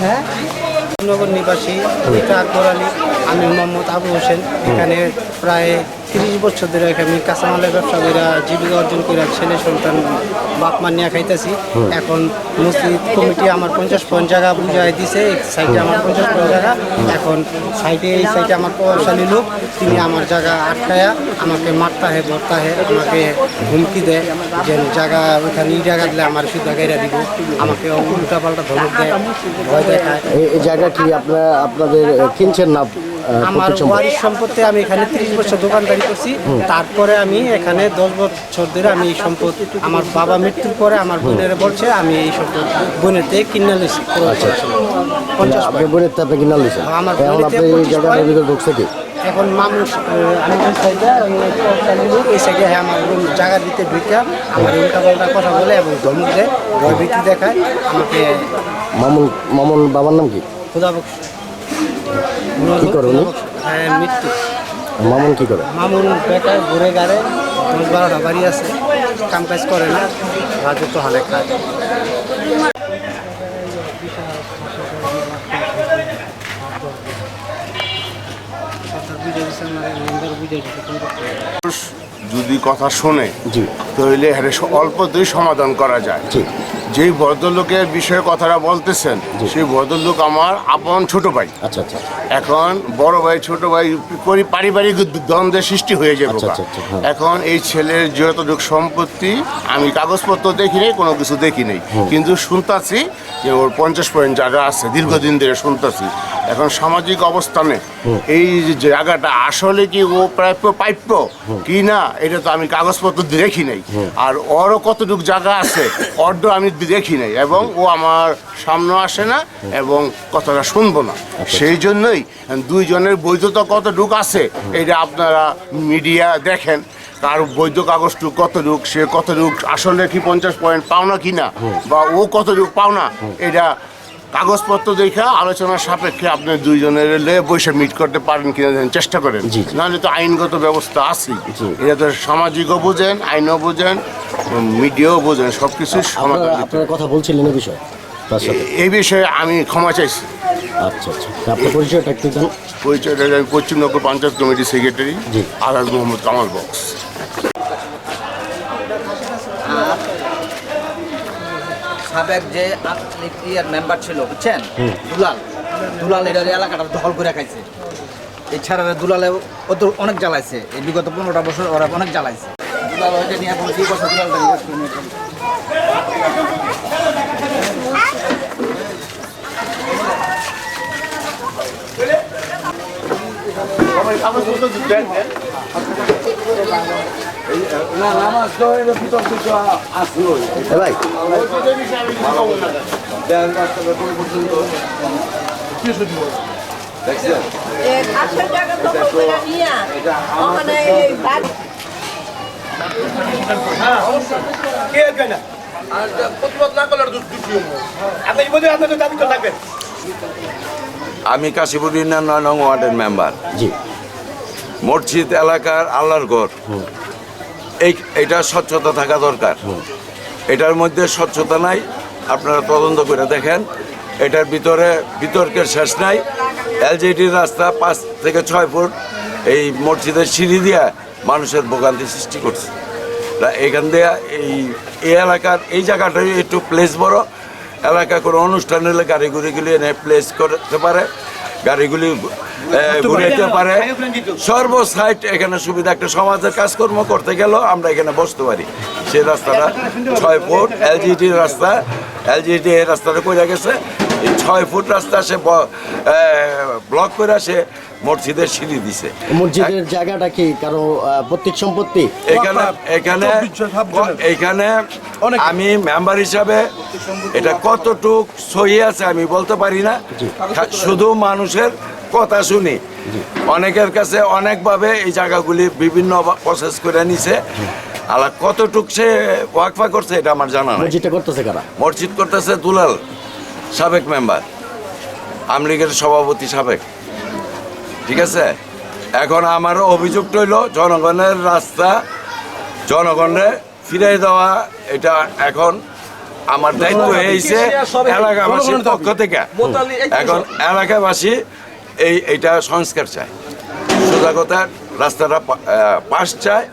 হ্যাঁ নগর নিবাসী আকবর আলী আমি মোহাম্মদ আবু হোসেন। এখানে প্রায় তিরিশ বছর ধরে আমি কাঁচামালের ব্যবসা করে জীবিকা অর্জন করে ছেলে সন্তান বাপ মা নিয়ে খাইতেছি। এখন মসজিদ কমিটি আমার পঞ্চাশ পয়েন্ট জায়গা বুঝাই দিছে সাইডে আমার পঞ্চাশ পয়েন্ট জায়গা। এখন সাইডে এই সাইডে আমার প্রভাবশালী লোক তিনি আমার জায়গা আটকায়া আমাকে মারতা হে বর্তা হে আমাকে হুমকি দেয় যে জায়গা ওখানে এই জায়গা দিলে আমার সুদ্ধা গাইরা দিব। আমাকে উল্টা পাল্টা ধমক দেয় ভয় দেখায়। এই- জায়গা কি আপনারা আপনাদের কিনছেন না আমার? ওয়ারিশ সম্পত্তি আমি এখানে ত্রিশ বছর দোকানদারি করছি। তারপরে আমি এখানে দশ বছর ধরে আমি এই সম্পদ আমার বাবা মৃত্যুর পরে আমার বোনের বলছে আমি এই সম্পদ বোনের থেকে কিনে নিয়েছি পঞ্চাশ আপনি বোনের তো আপনি কিনা লিছেন আমার এখন আপনি এই জায়গাটার ভিতরে ঢুকছে কি? এখন মানুষ আমি এই সাইডে হ্যাঁ আমার জায়গা দিতে ঢুকা আমার উল্টা পাল্টা কথা বলে এবং ধমক দেয় ভয়ভীতি দেখায় আমাকে মামুন মামুন বাবার নাম কি? খোদা বকশ কি করে উনি? হ্যাঁ মৃত্যু মামুন কি করে? মামুন ঘুরে গাড়ে দশ বারোটা বাড়ি আছে কাম কাজ করে না রাজত্ব হালে খায়। যদি কথা শোনে জি। তাহলে অল্পতেই সমাধান করা যায়। যেই ভদ্রলোকের বিষয়ে কথাটা বলতেছেন সেই ভদ্রলোক আমার আপন ছোট ভাই। আচ্ছা আচ্ছা এখন বড় ভাই ছোট ভাই পরি- পারিবারিক দ্বন্দ্বের সৃষ্টি হয়ে যাবে আচ্ছা, আচ্ছা, আচ্ছা, হ্যাঁ। এখন এই ছেলের যতটুকু সম্পত্তি আমি কাগজপত্র দেখি নাই কোনো কিছু দেখি নাই কিন্তু শুনতাছি যে ওর পঞ্চাশ পয়েন্ট জায়গা আছে দীর্ঘদিন ধরে শুনতাছি। এখন সামাজিক অবস্থানে এই যে জায়গাটা আসলে কি ও প্রাপ্য প্রাপ্য কি না এটা তো আমি কাগজপত্র দেখি নাই। আর ওরও কতটুকু জায়গা আছে অর্ধ আমি দেখি নাই এবং ও আমার সামনে আসে না এবং কথাটা শুনব না। সেই জন্যই দুইজনের বৈধতা কতটুকু আছে এটা আপনারা মিডিয়া দেখেন। তার বৈধ কাগজটুক কতটুক সে কতটুক আসলে কি পঞ্চাশ পয়েন্ট পাওনা কি না বা ও কতটুক পাওনা এটা কাগজপত্র দেখা আলোচনার সাপেক্ষে আপনি দুইজনের লে বসে মিট করতে পারেন কিনা চেষ্টা করেন। নাহলে তো আইনগত ব্যবস্থা আছে এটা তো সামাজিকও বোঝেন আইনও বোঝেন মিডিয়াও বোঝেন সব সমাধান আপনারা কথা বলছিলেন এই বিষয়ে এই বিষয়ে আমি ক্ষমা চাইছি। আচ্ছা আচ্ছা। আপনার পরিচয়টা একটু দেন। পরিচয়টা আমি পশ্চিমবঙ্গ পঞ্চায়েত কমিটি সেক্রেটারি জি। আলাদ মোহাম্মদ কামাল বক্স। সাবেক যে ইয়ার মেম্বার ছিল বুঝছেন? দুলাল। দুলাল এটার এলাকাটা দখল করে খাইছে। এছাড়া দুলালে ও তো অনেক জ্বালাইছে। এই বিগত পনেরোটা বছর ওরা অনেক জ্বালাইছে। ওইটা নিয়ে এখন দুই বছর দুলালটা নিয়ে। আমি কাশীপুর ইউনিয়ন নয় নং ওয়ার্ডের মেম্বার। জি। মসজিদ এলাকার আল্লাহর ঘর। এই এটা স্বচ্ছতা থাকা দরকার। এটার মধ্যে স্বচ্ছতা নাই। আপনারা তদন্ত করে দেখেন। এটার ভিতরে বিতর্কের শেষ নাই। এলজিডির রাস্তা পাঁচ থেকে ছয় ফুট। এই মসজিদের সিঁড়ি দিয়ে মানুষের ভোগান্তি সৃষ্টি করছে। এখান দিয়ে এই এই এলাকার এই জায়গাটাই একটু প্লেস বড়। এলাকা কোনো অনুষ্ঠান হলে গাড়িগুলিগুলি এনে প্লেস করতে পারে। গাড়িগুলি ঘুরাইতে পারে। সর্ব সাইড এখানে সুবিধা একটা সমাজের কাজকর্ম করতে গেলেও আমরা এখানে বসতে পারি। সেই রাস্তাটা ছয় ফুট এলজিডি রাস্তা। এলজিডি এই রাস্তাটা কইরা গেছে। এই ছয় ফুট রাস্তা সে ব- ব্লক করে সে মসজিদের সিঁড়ি দিছে। মসজিদের জায়গাটা কি? কারও প্রত্যেক সম্পত্তি? এখানে এখানে এখানে আমি মেম্বার হিসাবে এটা কতটুক সহি আছে আমি বলতে পারি না। শুধু মানুষের কথা শুনি। অনেকের কাছে অনেকভাবে এই জায়গাগুলি বিভিন্ন প্রসেস করে নিছে। আলা কতটুক সে ওয়াকফা করছে এটা আমার জানা নাই। মসজিদটা করতেছে কারা? মসজিদ করতেছে দুলাল সাবেক মেম্বার। আমলিগের সভাপতি সাবেক। ঠিক আছে? এখন আমার অভিযোগটা হইল জনগণের রাস্তা জনগণের ফিরাই দেওয়া এটা এখন আমার দায়িত্ব হয়েছে এলাকাবাসীর পক্ষ থেকে। এখন এলাকাবাসী এই এটা সংস্কার চায়। সোজা কথা রাস্তাটা পাশ চায়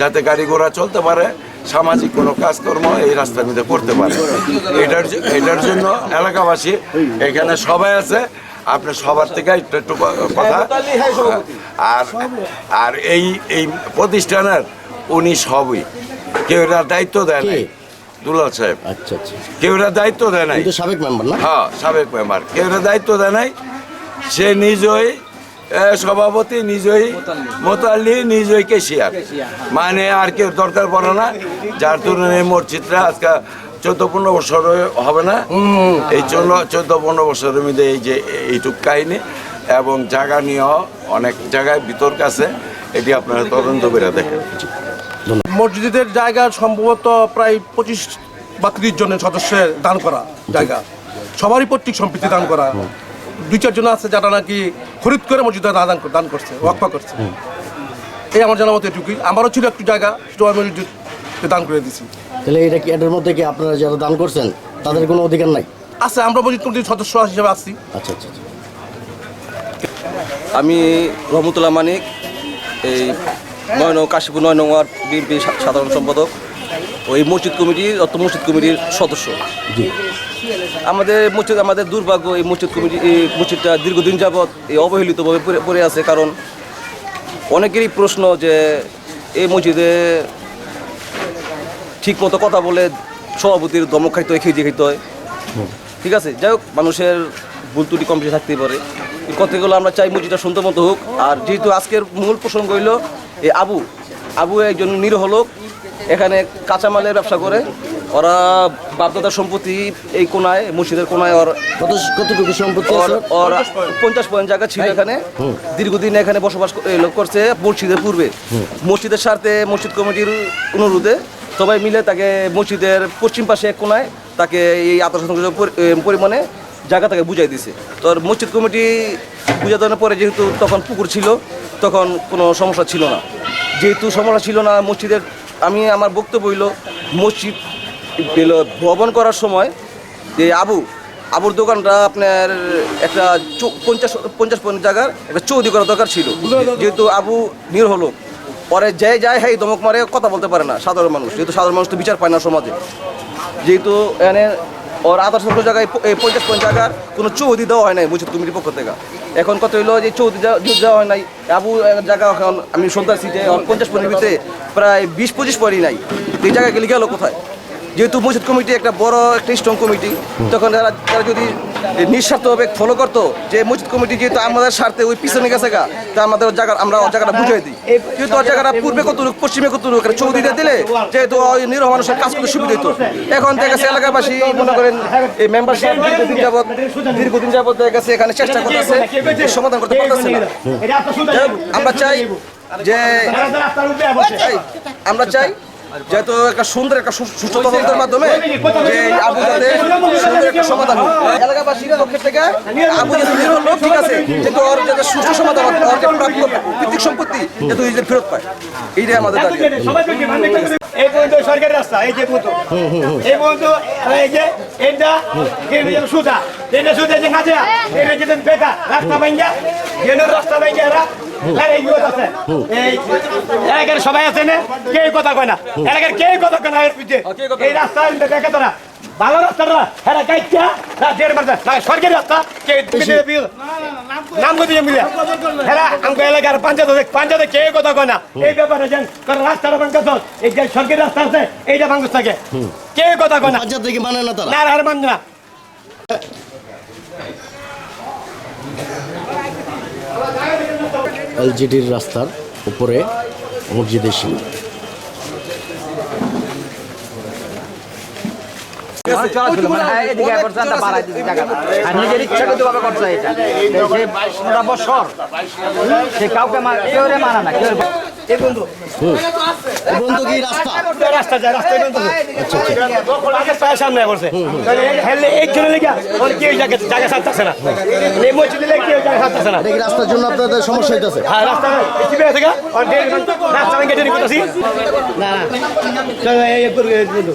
যাতে গাড়ি ঘোড়া চলতে পারে সামাজিক কোনো কাজকর্ম এই রাস্তার মধ্যে করতে পারে। এটার এটার জন্য এলাকাবাসী এখানে সবাই আছে আপনি সবার থেকে একটু একটু কথা। আর আর এই এই প্রতিষ্ঠানের উনি সবই। কেউ এরা দায়িত্ব দেয় নাই। দুলাল সাহেব। আচ্ছা আচ্ছা। কেউ এরা দায়িত্ব দেয় নাই। সাবেক মেম্বার না? হ্যাঁ সাবেক মেম্বার। কেউ এরা দায়িত্ব দেয় নাই। সে নিজই সভাপতি নিজই মোতাল্লি, নিজই কেশিয়ার। মানে আর কেউ দরকার পড়ে না। যার এই মসজিদটা আজকে চোদ্দ পনেরো বছর হবে না। এই জন্য চোদ্দ পনেরো বছরের মধ্যে এই যে এইটুক কাহিনি এবং জায়গা নিয়েও অনেক জায়গায় বিতর্ক আছে। এটি আপনারা তদন্ত করে দেখেন। মসজিদের জায়গা সম্ভবত প্রায় পঁচিশ বা ত্রিশ জনের সদস্যের দান করা জায়গা। সবারই পৈতৃক সম্পত্তি দান করা। দুই চারজন আছে যারা নাকি খরিদ করে মসজিদে দান দান করছে ওয়াকফা করছে। এই আমার জানা মতো এটুকুই। আমারও ছিল একটু জায়গা সেটাও আমি মসজিদকে দান করে দিছি। তাহলে এটা কি এটার মধ্যে কি আপনারা যারা দান করছেন তাদের কোনো অধিকার নাই? আছে আমরা মসজিদ কমিটির সদস্য হিসেবে আছি। আচ্ছা আচ্ছা আচ্ছা। আমি রহমতুল্লাহ মানিক এই নয় নং কাশীপুর নয় নং ওয়ার্ড বিএনপি সাধারণ সম্পাদক। ওই মসজিদ কমিটির অর্থ মসজিদ কমিটির সদস্য। জি। আমাদের মসজিদ, আমাদের দুর্ভাগ্য এই মসজিদ কমিটি, এই মসজিদটা দীর্ঘদিন যাবৎ এই অবহেলিতভাবে পড়ে- আছে। কারণ অনেকেরই প্রশ্ন যে এই মসজিদে ঠিক মতো কথা বলে সভাপতির দমক খাইতে হয় খেয়ে খাইতে হয়। ঠিক আছে? যাই হোক, মানুষের ভুল ত্রুটি কম বেশি থাকতেই পারে। এই কথাগুলো আমরা চাই মসজিদটা সুন্দর মতো হোক। আর যেহেতু আজকের মূল প্রসঙ্গ হইল, এই আবু আবু একজন নিরীহ লোক, এখানে কাঁচামালের ব্যবসা করে। ওরা বাপদাদার সম্পত্তি এই কোনায় মসজিদের কোনায় ওর কত কতটুকু সম্পত্তি ওর পঞ্চাশ পয়েন্ট জায়গা ছিল এখানে। দীর্ঘদিন এখানে বসবাস করছে মসজিদের পূর্বে। মসজিদের স্বার্থে মসজিদ কমিটির অনুরোধে সবাই মিলে তাকে মসজিদের পশ্চিম পাশে এক কোনায় তাকে এই পরি- পরিমাণে জায়গা তাকে বুঝাই দিছে। তো মসজিদ কমিটি বুঝা দেওয়ার পরে যেহেতু তখন পুকুর ছিল তখন কোনো সমস্যা ছিল না। যেহেতু সমস্যা ছিল না মসজিদের আমি আমার বক্তব্য হইল মসজিদ ভ্রমণ করার সময় যে আবু, আবুর দোকানটা আপনার একটা পঞ্চাশ পঞ্চাশ পয়েন্ট জায়গার একটা চৌদি করা দরকার ছিল। যেহেতু আবু নির হলো। পরে যে যায় হ্যাঁ দমক মারে কথা বলতে পারে না, সাধারণ মানুষ। যেহেতু সাধারণ মানুষ তো বিচার পায় না সমাজে। যেহেতু এখানে ওর সংখ্য জায়গায় এই পঞ্চাশ পয়েন্ট জায়গার কোনো চৌদি দেওয়া হয় নাই মসজিদ তুমি পক্ষ থেকে। এখন কত হইল যে চৌদি দেওয়া- হয় নাই, আবু জায়গা এখন আমি শুনতে শুনতেছি যে পঞ্চাশ পয়েন্টের ভিতরে প্রায় বিশ, পঁচিশ পয়েন্টই নাই। এই জায়গায় গেলে গেলো কোথায়? যেহেতু মসজিদ কমিটি একটা বড় একটা স্ট্রং কমিটি তখন তারা তারা যদি নিঃস্বার্থভাবে ফলো করতো যে মসজিদ কমিটি যেহেতু আমাদের স্বার্থে ওই পিছনে গেছে গা তা আমাদের জায়গা আমরা জায়গাটা বুঝাই দিই। যেহেতু জায়গাটা পূর্বে কত লোক পশ্চিমে কত লোক চৌদিটা দিলে যেহেতু ওই নিরহ মানুষের কাজ করতে সুবিধা হতো এখন দেখা গেছে এলাকাবাসী মনে করেন এই মেম্বারশিপ দীর্ঘদিন যাবৎ দীর্ঘদিন যাবত দেখা গেছে এখানে চেষ্টা করতেছে সমাধান করতে পারতেছে না। আমরা চাই যে আমরা চাই যেহেতু একটা সুন্দর একটা সু- সুস্থ তদন্তের মাধ্যমে যে আবু যাতে সুন্দর একটা সমাধান হোক। এলাকাবাসীর পক্ষের থেকে আবু যাতে লোক ঠিক আছে কিন্তু ওর যাতে সুষ্ঠু সমাধান ওর যে প্রাপ্য ভিত্তিক সম্পত্তি যাতে ওই যে ফেরত পায়। এইটাই আমাদের দাবি। এই পর্যন্ত সরকারি রাস্তা এই যে পর্যন্ত। এই পর্যন্ত এই যে এটা সুতা। এটা সুতা যে কাছে এটা যে বেকা রাস্তা ভাঙ্গা যেন রাস্তা ভাঙ্গা এলাকার সবাই আছে না? কে কথা কয় না। এলাকার কথা কয় না এর পিছে এই রাস্তা দেখে ভালো রাস্তাটা হ্যাঁ গাইছা দেড় মাস না সরকারি রাস্তা। কে নাম কত জমি হ্যাঁ আমাকে এলাকার পঞ্চায়েত পঞ্চায়েত কে কথা কয় না। এই ব্যাপারে যেন কারণ রাস্তাটা ভাঙ্গা এই যে সরকারি রাস্তা আছে এইটা ভাঙ্গুস থাকে। কে কথা কয় না। পঞ্চায়েত থেকে মানে না তারা? না আর মানবে না। এলজিডির রাস্তার উপরে মসজিদের সে বছর সে কাউকে মারা কেউ না পর্যন্ত কি রাস্তা রাস্তা যায় রাস্তা আগে পায়ের সামনে করছে তাহলে হেললে এই জন্য লেগে ওর কেউ জায়গা জায়গা ছাড়তেছে না। এই মসজিদে লেগে কেউ জায়গা ছাড়তেছে না। রাস্তার জন্য আপনাদের সমস্যা হইতেছে। হ্যাঁ রাস্তা কিবে আছে গা আর দেড় ঘণ্টা রাস্তা ভেঙে দেরি করতেছি। না না। এই এই করে এই বন্ধু।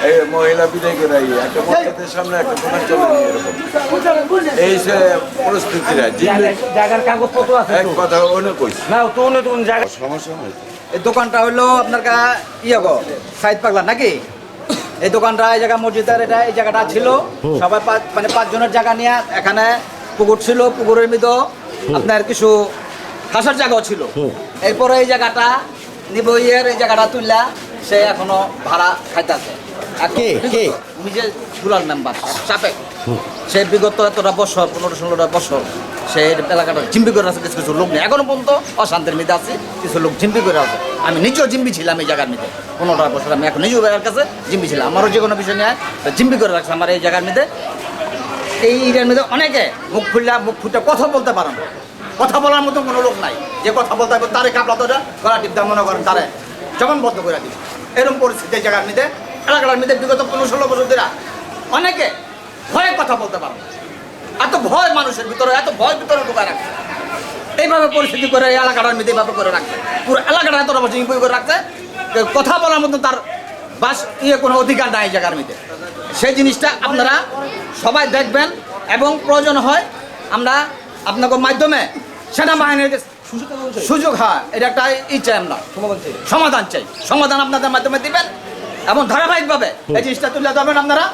এই মহিলা একটা মসজিদের সামনে একটা দোকান চলে এরকম। এই যে পরিস্থিতিরা জায়গার কাগজপত্র আছে এক কথা অনেক কইছে। না তো অন্য কোন জায়গা সমস্যা এই দোকানটা হলো আপনার কা ইয়ে গো সাইদ পাগলা নাকি? এই দোকানটা এই জায়গা মসজিদের এটা এই জায়গাটা ছিল। সবাই পাঁচ- মানে পাঁচজনের জায়গা নিয়ে এখানে পুকুর ছিল পুকুরের মধ্যে আপনার কিছু খাসার জায়গাও ছিল। এরপরে এই জায়গাটা নিবইয়ের এই জায়গাটা তুললা সে এখনও ভাড়া খাইতেছে। কে? কে? নিজে দুলাল মেম্বার সাপে সে বিগত এতটা বছর পনেরো ষোলোটা বছর সে এলাকাটা জিম্বি করে আছে কিছু কিছু লোক নেই। এখনও পর্যন্ত অশান্তির মধ্যে আছে কিছু লোক জিম্বি করে আছে। আমি নিজেও জিম্বি ছিলাম এই জায়গার মধ্যে। পনেরোটা বছর আমি এখন নিজেও এর কাছে জিম্বি ছিলাম। আমারও যে কোনো বিষয় নিয়ে জিম্বি করে রাখছে আমার এই জায়গার মধ্যে। এই এরিয়ার মধ্যে অনেকে মুখ খুললা মুখ ফুটে কথা বলতে পারে না। কথা বলার মতো কোনো লোক নাই। যে কথা বলতে হবে তারে কাপলা তো গলা টিপতে মনে করেন তারে। জবান বদ্ধ করে দিচ্ছে এরকম পরিস্থিতি এই জায়গার মধ্যে, এলাকার মধ্যে বিগত পনেরো ষোলো বছর ধরে অনেকে ভয়ে কথা বলতে পারে না। এত ভয় মানুষের ভিতরে, এত ভয় ভিতরে ঢুকায় রাখছে এইভাবে পরিস্থিতি করে এলাকাটার মধ্যে এইভাবে করে রাখছে পুরো এলাকাটা বছর ইম্পুই করে রাখছে কথা বলার মতো তার বাস ইয়ে কোনো অধিকার নাই জায়গার মধ্যে। সেই জিনিসটা আপনারা সবাই দেখবেন এবং প্রয়োজন হয় আমরা আপনাকে মাধ্যমে সেনাবাহিনীর সুযোগ হয় এটা একটা ই চাই আমরা। সমাধান চাই। সমাধান আপনাদের মাধ্যমে দিবেন এবং ধারাবাহিকভাবে এই জিনিসটা তুলে ধরবেন আপনারা।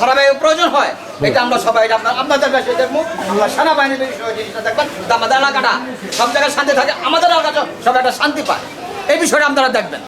ধারাবাহিক প্রয়োজন হয় এটা আমরা সবাই আপনাদের কাছে দেখব। আমরা সেনাবাহিনীর জিনিসটা দেখবেন। আমাদের এলাকাটা সব জায়গায় শান্তি থাকে আমাদের এলাকাটা সবাই একটা শান্তি পায়। এই বিষয়টা আপনারা দেখবেন।